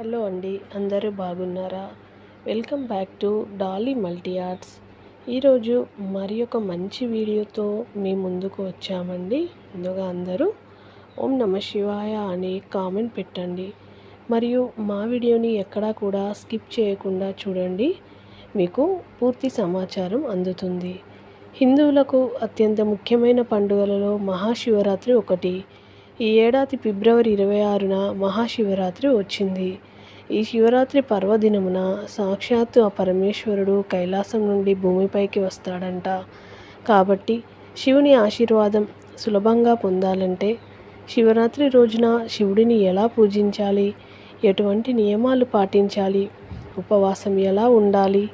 Hello అండి అందరూ బాగున్నారా? Welcome back to Dolly multi arts ఈరోజు మరి ఒక మంచి వీడియోతో మీ ముందుకు వచ్చామండి. ముందుగా అందరూ ఓం నమ శివాయ అని కామెంట్ పెట్టండి. మరియు మా వీడియోని ఎక్కడా కూడా స్కిప్ చేయకుండా చూడండి. మీకు పూర్తి సమాచారం అందుతుంది. హిందువులకు అత్యంత ముఖ్యమైన పండుగలలో మహాశివరాత్రి ఒకటి. ఈ ఏడాది ఫిబ్రవరి ఇరవై ఆరున మహాశివరాత్రి వచ్చింది. ఈ శివరాత్రి పర్వదినమున సాక్షాత్తు ఆ పరమేశ్వరుడు కైలాసం నుండి భూమిపైకి వస్తాడంట. కాబట్టి శివుని ఆశీర్వాదం సులభంగా పొందాలంటే శివరాత్రి రోజున శివుడిని ఎలా పూజించాలి? ఎటువంటి నియమాలు పాటించాలి? ఉపవాసం ఎలా ఉండాలి?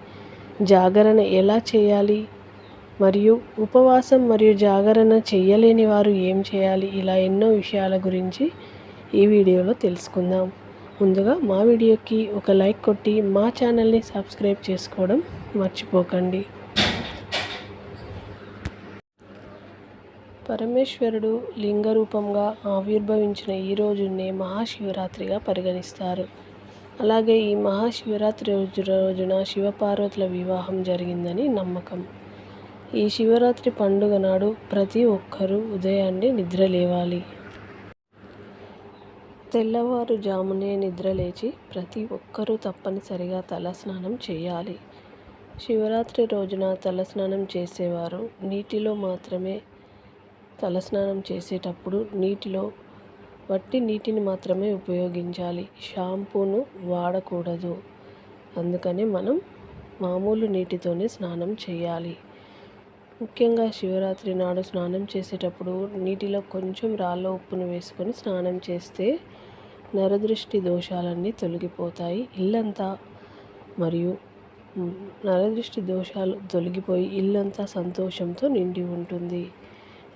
జాగరణ ఎలా చేయాలి? మరియు ఉపవాసం మరియు జాగరణ చేయలేని వారు ఏం చేయాలి? ఇలా ఎన్నో విషయాల గురించి ఈ వీడియోలో తెలుసుకుందాం. ముందుగా మా వీడియోకి ఒక లైక్ కొట్టి మా ఛానల్ని సబ్స్క్రైబ్ చేసుకోవడం మర్చిపోకండి. పరమేశ్వరుడు లింగ రూపంగా ఆవిర్భవించిన ఈ రోజునే మహాశివరాత్రిగా పరిగణిస్తారు. అలాగే ఈ మహాశివరాత్రి రోజు రోజున శివపార్వతుల వివాహం జరిగిందని నమ్మకం. ఈ శివరాత్రి పండుగ నాడు ప్రతి ఒక్కరూ ఉదయాన్నే నిద్ర లేవాలి. తెల్లవారుజామునే నిద్రలేచి ప్రతి ఒక్కరూ తప్పనిసరిగా తలస్నానం చేయాలి. శివరాత్రి రోజున తలస్నానం చేసేవారు నీటిలో మాత్రమే తలస్నానం చేసేటప్పుడు నీటిలో వట్టి నీటిని మాత్రమే ఉపయోగించాలి. షాంపూను వాడకూడదు. అందుకని మనం మామూలు నీటితోనే స్నానం చేయాలి. ముఖ్యంగా శివరాత్రి నాడు స్నానం చేసేటప్పుడు నీటిలో కొంచెం రాళ్ళ ఉప్పును వేసుకొని స్నానం చేస్తే నరదృష్టి దోషాలన్నీ తొలగిపోతాయి. ఇల్లంతా మరియు నరదృష్టి దోషాలు తొలగిపోయి ఇల్లంతా సంతోషంతో నిండి ఉంటుంది.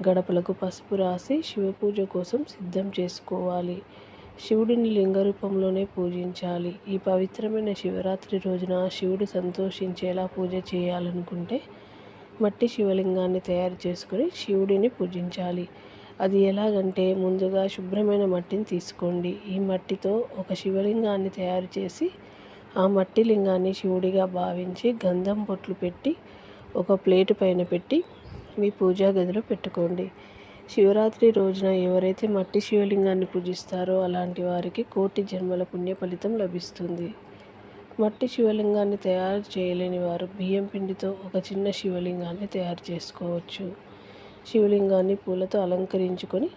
గడపలకు పసుపు రాసి శివపూజ కోసం సిద్ధం చేసుకోవాలి. శివుడిని లింగ రూపంలోనే పూజించాలి. ఈ పవిత్రమైన శివరాత్రి రోజున శివుడు సంతోషించేలా పూజ చేయాలనుకుంటే మట్టి శివలింగాన్ని తయారు చేసుకొని శివుడిని పూజించాలి. అది ఎలాగంటే ముందుగా శుభ్రమైన మట్టిని తీసుకోండి. ఈ మట్టితో ఒక శివలింగాన్ని తయారు చేసి ఆ మట్టి లింగాన్ని శివుడిగా భావించి గంధం బొట్లు పెట్టి ఒక ప్లేటు పైన పెట్టి మీ పూజా గదిలో పెట్టుకోండి. శివరాత్రి రోజున ఎవరైతే మట్టి శివలింగాన్ని పూజిస్తారో అలాంటి వారికి కోటి జన్మల పుణ్య ఫలితం లభిస్తుంది. మట్టి శివలింగాన్ని తయారు చేయలేని వారు బియ్యం పిండితో ఒక చిన్న శివలింగాన్ని తయారు చేసుకోవచ్చు. శివలింగాన్ని పూలతో అలంకరించుకొని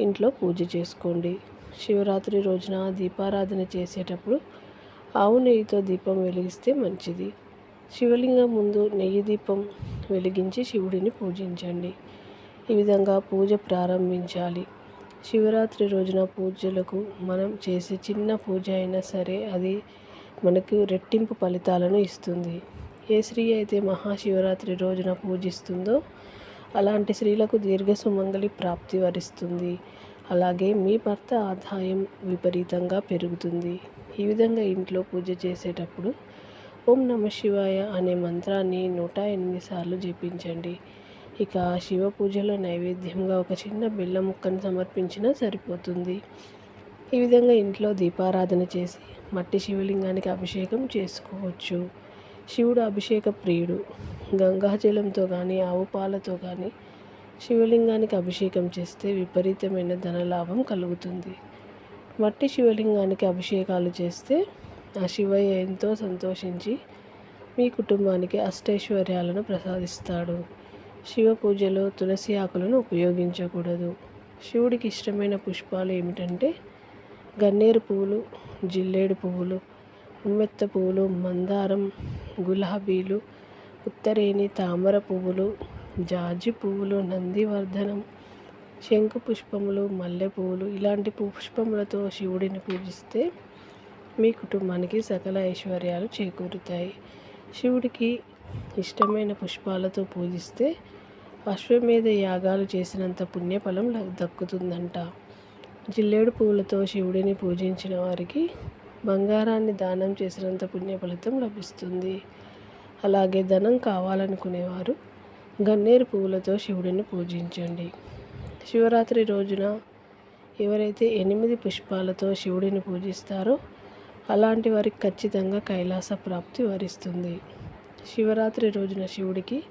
ఇంట్లో పూజ చేసుకోండి. శివరాత్రి రోజున దీపారాధన చేసేటప్పుడు ఆవు నెయ్యితో దీపం వెలిగిస్తే మంచిది. శివలింగం ముందు నెయ్యి దీపం వెలిగించి శివుడిని పూజించండి. ఈ విధంగా పూజ ప్రారంభించాలి. శివరాత్రి రోజున పూజలకు మనం చేసే చిన్న పూజ అయినా సరే అది మనకు రెట్టింపు ఫలితాలను ఇస్తుంది. ఏ స్త్రీ అయితే మహాశివరాత్రి రోజున పూజిస్తుందో అలాంటి స్త్రీలకు దీర్ఘ సుమంగళి ప్రాప్తి వరిస్తుంది. అలాగే మీ భర్త ఆదాయం విపరీతంగా పెరుగుతుంది. ఈ విధంగా ఇంట్లో పూజ చేసేటప్పుడు ఓం నమ శివాయ అనే మంత్రాన్ని నూట ఎనిమిది సార్లు జపించండి. ఇక శివ పూజలో నైవేద్యంగా ఒక చిన్న బెల్లం ముక్కను సమర్పించినా సరిపోతుంది. ఈ విధంగా ఇంట్లో దీపారాధన చేసి మట్టి శివలింగానికి అభిషేకం చేసుకోవచ్చు. శివుడు అభిషేక ప్రియుడు. గంగాజలంతో కానీ ఆవు పాలతో కానీ శివలింగానికి అభిషేకం చేస్తే విపరీతమైన ధనలాభం కలుగుతుంది. మట్టి శివలింగానికి అభిషేకాలు చేస్తే ఆ శివయ్య ఎంతో సంతోషించి మీ కుటుంబానికి అష్టైశ్వర్యాలను ప్రసాదిస్తాడు. శివ పూజలో తులసి ఆకులను ఉపయోగించకూడదు. శివుడికి ఇష్టమైన పుష్పాలు ఏమిటంటే గన్నేరు పువ్వులు జిల్లేడు పువ్వులు ఉమ్మెత్త పువ్వులు మందారం గులాబీలు ఉత్తరేణి తామర పువ్వులు జాజి పువ్వులు నందివర్ధనం శంకు పుష్పములు మల్లె పువ్వులు ఇలాంటి పుష్పములతో శివుడిని పూజిస్తే మీ కుటుంబానికి సకల ఐశ్వర్యాలు చేకూరుతాయి. శివుడికి ఇష్టమైన పుష్పాలతో పూజిస్తే అశ్వమేధ యాగాలు చేసినంత పుణ్యఫలం దక్కుతుందంట. జిల్లేడు పువ్వులతో శివుడిని పూజించిన వారికి బంగారాన్ని దానం చేసినంత పుణ్య ఫలితం లభిస్తుంది. అలాగే ధనం కావాలనుకునేవారు గన్నేరు పువ్వులతో శివుడిని పూజించండి. శివరాత్రి రోజున ఎవరైతే ఎనిమిది పుష్పాలతో శివుడిని పూజిస్తారో అలాంటి వారికి ఖచ్చితంగా కైలాస ప్రాప్తి వరిస్తుంది. శివరాత్రి రోజున శివుడికి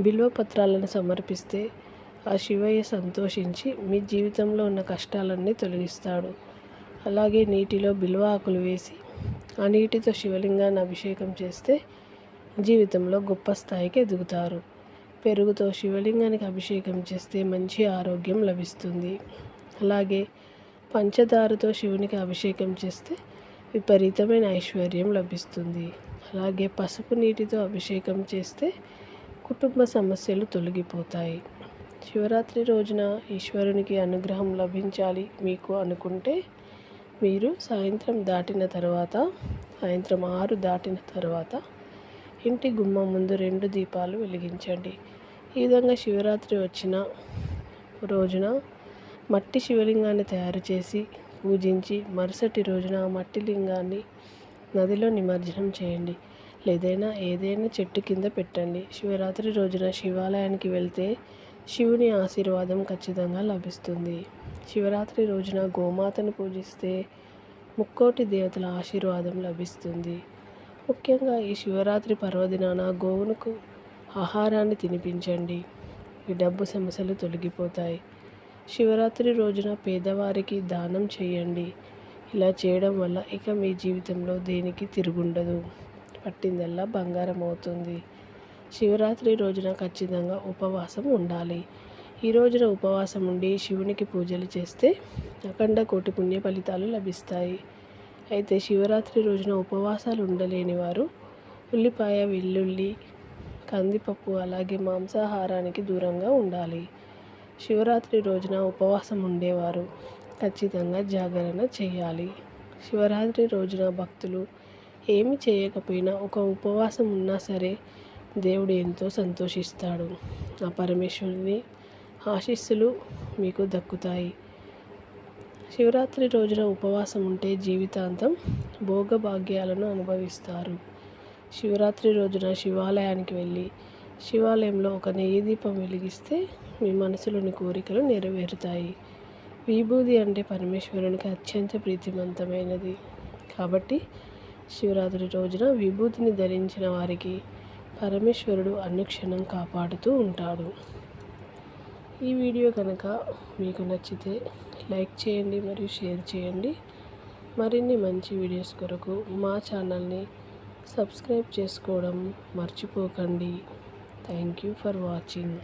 బిల్వపత్రాలను సమర్పిస్తే ఆ శివయ్య సంతోషించి మీ జీవితంలో ఉన్న కష్టాలన్నీ తొలగిస్తాడు. అలాగే నీటిలో బిల్వ ఆకులు వేసి ఆ నీటితో శివలింగాన్ని అభిషేకం చేస్తే జీవితంలో గొప్ప స్థాయికి ఎదుగుతారు. పెరుగుతో శివలింగానికి అభిషేకం చేస్తే మంచి ఆరోగ్యం లభిస్తుంది. అలాగే పంచదారతో శివునికి అభిషేకం చేస్తే విపరీతమైన ఐశ్వర్యం లభిస్తుంది. అలాగే పసుపు నీటితో అభిషేకం చేస్తే కుటుంబ సమస్యలు తొలగిపోతాయి. శివరాత్రి రోజున ఈశ్వరునికి అనుగ్రహం లభించాలి మీకు అనుకుంటే మీరు సాయంత్రం దాటిన తర్వాత సాయంత్రం ఆరు దాటిన తర్వాత ఇంటి గుమ్మం ముందు రెండు దీపాలు వెలిగించండి. ఈ విధంగా శివరాత్రి వచ్చిన రోజున మట్టి శివలింగాన్ని తయారు చేసి పూజించి మరుసటి రోజున ఆ మట్టి లింగాన్ని నదిలో నిమజ్జనం చేయండి. లేదైనా ఏదైనా చెట్టు కింద పెట్టండి. శివరాత్రి రోజున శివాలయానికి వెళ్తే శివుని ఆశీర్వాదం ఖచ్చితంగా లభిస్తుంది. శివరాత్రి రోజున గోమాతను పూజిస్తే ముక్కోటి దేవతల ఆశీర్వాదం లభిస్తుంది. ముఖ్యంగా ఈ శివరాత్రి పర్వదినాన గోవునకు ఆహారాన్ని తినిపించండి. ఈ డబ్బు సమస్యలు తొలగిపోతాయి. శివరాత్రి రోజున పేదవారికి దానం చేయండి. ఇలా చేయడం వల్ల ఇక మీ జీవితంలో దేనికి తిరుగుండదు. పట్టిందల్లా బంగారం అవుతుంది శివరాత్రి రోజున ఖచ్చితంగా ఉపవాసం ఉండాలి. ఈ రోజున ఉపవాసం ఉండి శివునికి పూజలు చేస్తే అఖండ కోటి పుణ్య ఫలితాలు లభిస్తాయి. అయితే శివరాత్రి రోజున ఉపవాసాలు ఉండలేని వారు ఉల్లిపాయ వెల్లుల్లి కందిపప్పు అలాగే మాంసాహారానికి దూరంగా ఉండాలి. శివరాత్రి రోజున ఉపవాసం ఉండేవారు ఖచ్చితంగా జాగరణ చేయాలి. శివరాత్రి రోజున భక్తులు ఏమి చేయకపోయినా ఒక ఉపవాసం ఉన్నా సరే దేవుడు ఎంతో సంతోషిస్తాడు. ఆ పరమేశ్వరుని ఆశీస్సులు మీకు దక్కుతాయి. శివరాత్రి రోజున ఉపవాసం ఉంటే జీవితాంతం భోగభాగ్యాలను అనుభవిస్తారు. శివరాత్రి రోజున శివాలయానికి వెళ్ళి శివాలయంలో ఒక నెయ్యి దీపం వెలిగిస్తే మీ మనసులోని కోరికలు నెరవేరుతాయి. విభూది అంటే పరమేశ్వరునికి అత్యంత ప్రీతివంతమైనది కాబట్టి శివరాత్రి రోజున విభూతిని ధరించిన వారికి పరమేశ్వరుడు అనుక్షణం కాపాడుతూ ఉంటాడు. ఈ వీడియో కనుక మీకు నచ్చితే లైక్ చేయండి మరియు షేర్ చేయండి. మరిన్ని మంచి వీడియోస్ కొరకు మా ఛానల్ని సబ్స్క్రైబ్ చేసుకోవడం మర్చిపోకండి. Thank you for watching.